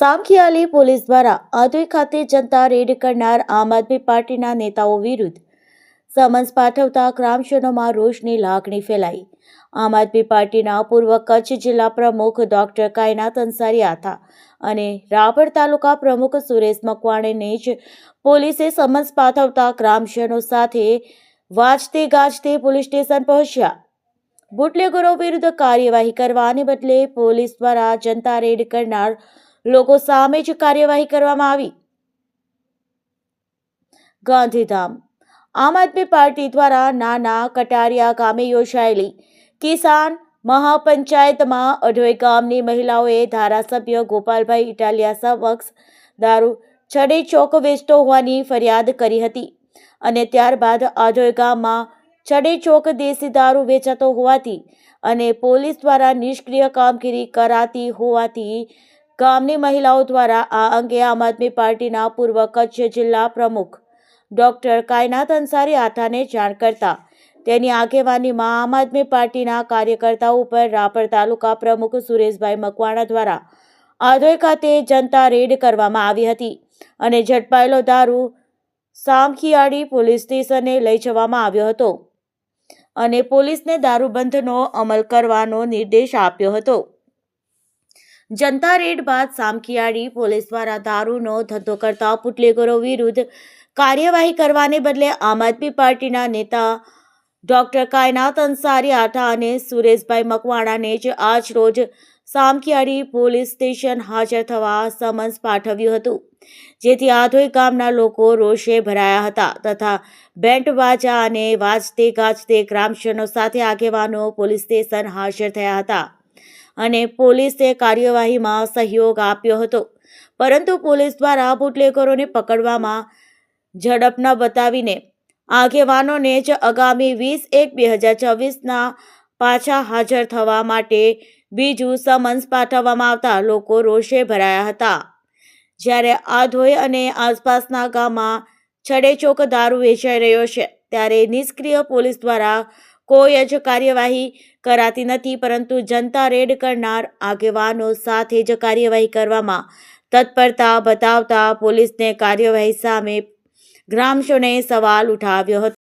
સામખિયાલી police દ્વારા આધોઈ ખાતે જનતા red કરનાર આમ આદમી પાર્ટીના નેતાઓ વિરુદ્ધ સમન્સ પાઠવતા ગ્રામજનોમાં રોષની લાગણી ફેલાઈ. આમ આદમી પાર્ટીના પૂર્વ કચ્છ જિલ્લા પ્રમુખ ડોક્ટર કાયનાથ અંસારી આથા અને રાપર તાલુકા પ્રમુખ સુરેશ મકવાણેને જ પોલીસે સમન્સ પાઠવતા ગ્રામજનો સાથે વાજતે ગાજતે પોલીસ સ્ટેશન પહોંચ્યા. બુટલેગરો વિરુદ્ધ કાર્યવાહી કરવાને બદલે પોલીસ દ્વારા જનતા રેડ કરનાર લોકો સામે જ કાર્યવાહી કરવામાં આવી. ગાંધીધામ. આમ આદમી પાર્ટી દ્વારા નાના કટારિયા ગામે યોજાયેલી કિસાન મહાપંચાયતમાં અઢોઈ ગામની મહિલાઓએ ધારાસભ્ય ગોપાલભાઈ ઇટાલિયા સમક્ષ દારૂ છડે ચોક વેચતો હોવાની ફરિયાદ કરી હતી અને ત્યારબાદ આધોઈ ગામમાં છડે ચોક દેશી દારૂ વેચાતો હોવાથી અને પોલીસ દ્વારા નિષ્ક્રિય કામગીરી કરાતી હોવાથી ગામની મહિલાઓ દ્વારા આ અંગે આમ આદમી પાર્ટીના પૂર્વ કચ્છ જિલ્લા પ્રમુખ ડોક્ટર કાયનાત અંસારી આથાને જાણ કરતા તેની આગેવાનીમાં આમ આદમી પાર્ટીના કાર્યકર્તાઓ ઉપર રાપર તાલુકા પ્રમુખ સુરેશભાઈ મકવાણા દ્વારા આધોઈ ખાતે જનતા રેડ કરવામાં આવી હતી અને ઝડપાયેલો દારૂ સામખિયાળી પોલીસ સ્ટેશને લઈ જવામાં આવ્યો હતો અને પોલીસને દારૂબંધનો અમલ કરવાનો નિર્દેશ આપ્યો હતો. જનતા રેડ બાદ સામખિયાળી પોલીસ દ્વારા દારૂનો ધંધો કરતા પુટલેગરો વિરુદ્ધ કાર્યવાહી કરવાને બદલે આમ આદમી પાર્ટીના નેતા ડોક્ટર કાયનાત અંસારી આઠા અને સુરેશભાઈ મકવાણાને જ આજ રોજ સામખિયાળી પોલીસ સ્ટેશન હાજર થવા સમન્સ પાઠવ્યું હતું, જેથી આધોઈ ગામના લોકો રોષે ભરાયા હતા તથા બેન્ટ વાજા અને વાજતે ગાજતે ગ્રામજનો સાથે આગેવાનો પોલીસ સ્ટેશન હાજર થયા હતા. અને પોલીસે કાર્યવાહીમાં સહયોગ આપ્યો હતો. પરંતુ પોલીસ દ્વારા બુટલેગરોને પકડવામાં ઝડપ ન બતાવીને આગેવાનોને જ આગામી વીસ એક બે હજાર ચોવીસના પાછા હાજર થવા માટે બીજું સમન્સ પાઠવવામાં આવતા લોકો રોષે ભરાયા હતા. જ્યારે આધોઈ અને આસપાસના ગામમાં છડેચોક દારૂ વેચાઈ રહ્યો છે, ત્યારે નિષ્ક્રિય પોલીસ દ્વારા કોઈ જ કાર્યવાહી કરાતી નથી, પરંતુ જનતા રેડ કરનાર આગેવાનો સાથે જ કાર્યવાહી કરવામાં તત્પરતા બતાવતા પોલીસને કાર્યવાહી સામે ગ્રામજનોએ સવાલ ઉઠાવ્યો હતો.